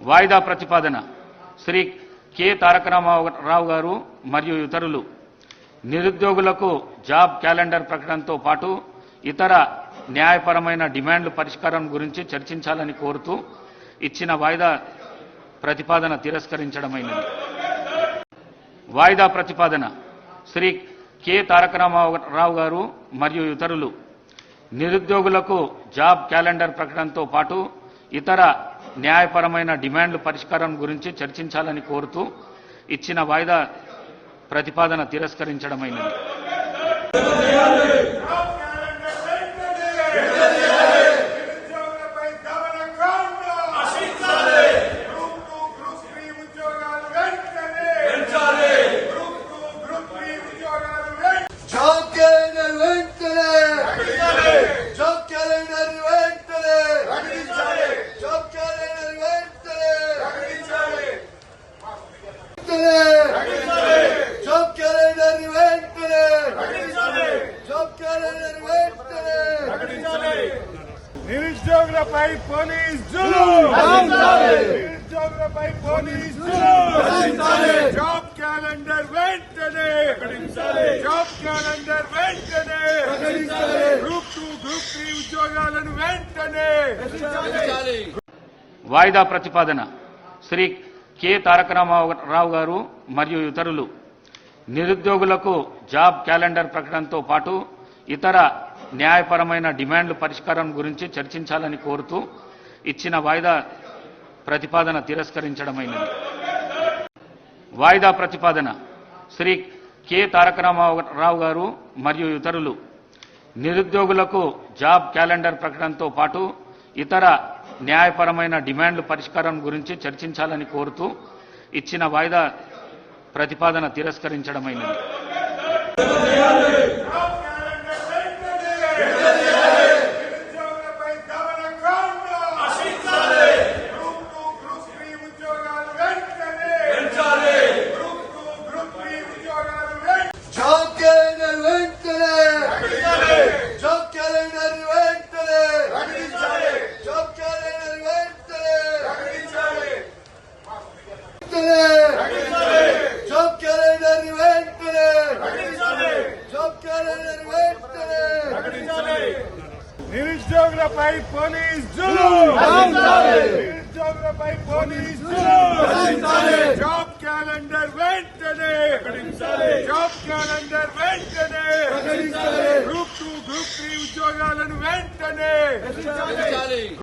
వాయిదా ప్రతిపాదన. శ్రీ కె తారక రామారావు గారు మరియు ఇతరులు. నిరుద్యోగులకు జాబ్ క్యాలెండర్ ప్రకటనతో పాటు ఇతర న్యాయపరమైన డిమాండ్ల పరిష్కారం గురించి చర్చించాలని కోరుతూ ఇచ్చిన వాయిదా ప్రతిపాదన తిరస్కరించడమైనది. వాయిదా ప్రతిపాదన. శ్రీ కె తారక రామారావు గారు మరియు ఇతరులు. నిరుద్యోగులకు జాబ్ క్యాలెండర్ ప్రకటనతో పాటు ఇతర న్యాయపరమైన డిమాండ్ల పరిష్కారం గురించి చర్చించాలని కోరుతూ ఇచ్చిన వాయిదా ప్రతిపాదన తిరస్కరించడమైనది నిరుద్యోగులపై దమనకాండ గ్రూప్ టూ గ్రూప్ త్రీ ఉద్యోగాలు వెంటనే గ్రూప్ టూ గ్రూప్ త్రీ ఉద్యోగాలు వెంటనే జాబ్ క్యాలెండర్ వెంటనే జాబ్ క్యాలెండర్ వెంటనే జాబ్ క్యాలెండర్ వెంటనే వెంటనే జాబ్ క్యాలెండర్ వెంటనే జాబ్ క్యాలెండర్ వెంటనే నిరుద్యోగులపై పోలీస్ నిరుద్యోగులపై పోలీస్ జాబ్ క్యాలెండర్ వెంటనే! జాబ్ క్యాలెండర్ వెంటనే! గ్రూప్ టూ గ్రూప్ త్రీ ఉద్యోగాలను వెంటనే! వాయిదా ప్రతిపాదన. శ్రీ కె తారక రామారావు గారు మరియు ఇతరులు. నిరుద్యోగులకు జాబ్ క్యాలెండర్ ప్రకటనతో పాటు ఇతర న్యాయపరమైన డిమాండ్ల పరిష్కారం గురించి చర్చించాలని కోరుతూ ఇచ్చిన వాయిదా ప్రతిపాదన తిరస్కరించడమైనది. వాయిదా ప్రతిపాదన శ్రీ కె తారక రామారావు గారు మరియు ఇతరులు నిరుద్యోగులకు జాబ్ క్యాలెండర్ ప్రకటనతో పాటు ఇతర న్యాయపరమైన డిమాండ్లు పరిష్కారం గురించి చర్చించాలని కోరుతూ ఇచ్చిన వాయిదా ప్రతిపాదన తిరస్కరించడమైనది నిరుద్యోగులపై దమనకాండ గ్రూప్ టూ గ్రూప్ త్రీ ఉద్యోగాలు వెంటనే గ్రూప్ టూ గ్రూప్ త్రీ ఉద్యోగాలు వెంటనే జాబ్ క్యాలెండర్ వెంటనే జాబ్ క్యాలెండర్ వెంటనే జాబ్ క్యాలెండర్ వెంటనే వెంటనే జాబ్ క్యాలెండర్ వెంటనే జాబ్ క్యాలెండర్ వెంటనే నిరుద్యోగులపై పోలీస్ నిరుద్యోగులపై పోలీస్ జాబ్ క్యాలెండర్ వెంటనే! జాబ్ క్యాలెండర్ వెంటనే! గ్రూప్ టూ గ్రూప్ త్రీ ఉద్యోగాలను వెంటనే!